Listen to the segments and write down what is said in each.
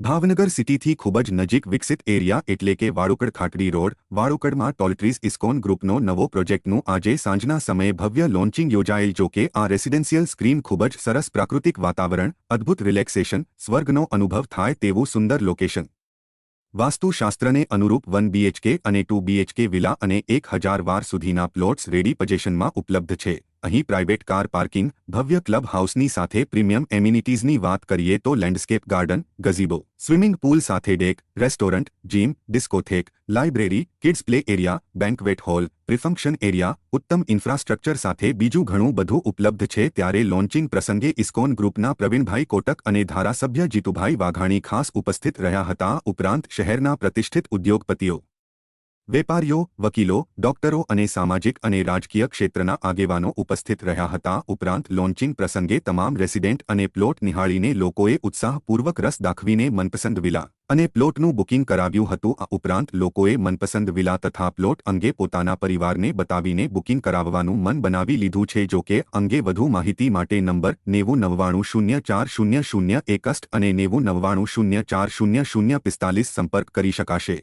ભાવનગર સિટીથી ખૂબ જ નજીક વિકસિત એરિયા એટલે કે વાળુકડ ખાટડી રોડ, વાળુકડમાં ટોલટ્રીઝ ઇસ્કોન ગ્રુપનો નવો પ્રોજેક્ટનું આજે સાંજના સમયે ભવ્ય લોન્ચિંગ યોજાયેલ જો કે આ રેસિડેન્શિયલ સ્ક્રીન ખૂબ જ સરસ પ્રાકૃતિક વાતાવરણ, અદ્ભુત રિલેક્સેશન, સ્વર્ગનો અનુભવ થાય તેવું સુંદર લોકેશન. વાસ્તુશાસ્ત્રને અનુરૂપ વન બીએચકે અને ટુ બીએચકે વિલા અને એક હજાર વાર સુધીના પ્લોટ્સ રેડી પજેશનમાં ઉપલબ્ધ છે. અહીં પ્રાઇવેટ કાર પાર્કિંગ, ભવ્ય ક્લબ હાઉસની સાથે પ્રીમિયમ એમિનિટીઝની વાત કરીએ તો landscape garden, gazebo, swimming pool સાથે deck, restaurant, gym, discotheque, library, kids play area, banquet hall રિફંક્શન area, ઉત્તમ ઇન્ફ્રાસ્ટ્રક્ચર સાથે બીજું ઘણું બધું ઉપલબ્ધ છે ત્યારે લોન્ચિંગ પ્રસંગે ઇસ્કોન ગ્રુપના પ્રવીણભાઈ કોટક અને ધારાસભ્ય જીતુભાઈ વાઘાણી ખાસ ઉપસ્થિત રહ્યા હતા ઉપરાંત શહેરના પ્રતિષ્ઠિત ઉદ્યોગપતિઓ. વેપારીઓ, વકીલો, ડોક્ટરો અને સામાજિક અને રાજકીય ક્ષેત્રના આગેવાનો ઉપસ્થિત રહ્યા હતા. ઉપરાંત, લોન્ચિંગ પ્રસંગે તમામ રેસિડેન્ટ અને પ્લોટ નિહાળીને લોકોએ ઉત્સાહપૂર્વક રસ દાખવીને મનપસંદ વિલા અને પ્લોટનું બુકિંગ કરાવ્યું હતું. આ ઉપરાંત, લોકોએ મનપસંદ વિલા તથા પ્લોટ અંગે પોતાના પરિવારને બતાવીને બુકિંગ કરાવવાનું મન બનાવી લીધું છે. જો કે, અંગે વધુ માહિતી માટે નંબર નેવું નવ્વાણું શૂન્ય ચાર શૂન્ય શૂન્ય એકસ્ટ અને નેવું નવ્વાણું શૂન્ય ચાર શૂન્ય શૂન્ય પિસ્તાલીસ સંપર્ક કરી શકાશે.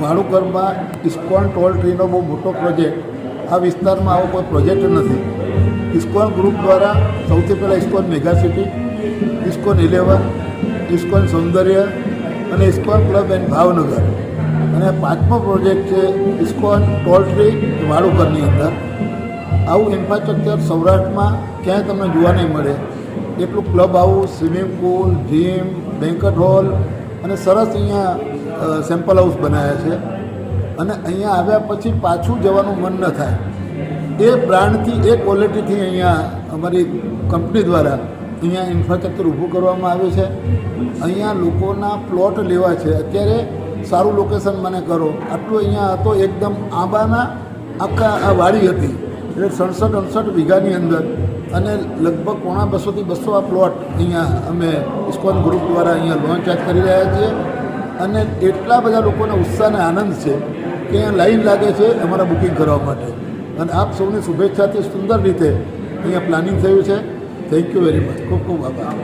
વાળુકરમાં ઇસ્કોન ટોલ ટ્રીનો બહુ મોટો પ્રોજેક્ટ. આ વિસ્તારમાં આવો કોઈ પ્રોજેક્ટ નથી. ઇસ્કોન ગ્રુપ દ્વારા સૌથી પહેલાં Iskcon mega city, Iskcon eleven, Iskcon Saundarya અને ઇસ્કોન ક્લબ એન્ડ ભાવનગર. અને પાંચમો પ્રોજેક્ટ છે ઇસ્કોન ટોલ ટ્રી વાળુકરની અંદર. આવું ઇન્ફ્રાસ્ટ્રક્ચર સૌરાષ્ટ્રમાં ક્યાંય તમને જોવા નહીં મળે. એટલું club house, swimming pool gym banquet hall અને સરસ અહીંયા સેમ્પલ હાઉસ બનાવ્યા છે. અને અહીંયા આવ્યા પછી પાછું જવાનું મન ન થાય. એ બ્રાન્ડથી, એ ક્વોલિટીથી અહીંયા અમારી કંપની દ્વારા અહીંયા ઇન્ફ્રાસ્ટ્રક્ચર ઊભું કરવામાં આવ્યું છે. અહીંયા લોકોના પ્લોટ લેવા છે. અત્યારે સારું લોકેશન મને કરો. આટલું અહીંયા હતો એકદમ આંબાના આખા આ વાડી હતી. એટલે સડસઠ અડસઠ વીઘાની અંદર. અને લગભગ પોણા બસોથી બસો આ પ્લોટ અહીંયા અમે ઇસ્કોન ગ્રુપ દ્વારા અહીંયા લોન્ચ કરી રહ્યા છીએ. અને એટલા બધા લોકોને ઉત્સાહ આનંદ છે કે અહીંયા લાઈન લાગે છે અમારા બુકિંગ કરવા માટે. અને આપ સૌની શુભેચ્છાથી સુંદર રીતે અહીંયા પ્લાનિંગ થયું છે. થેન્ક યુ વેરી મચ ખૂબ ખૂબ આભાર.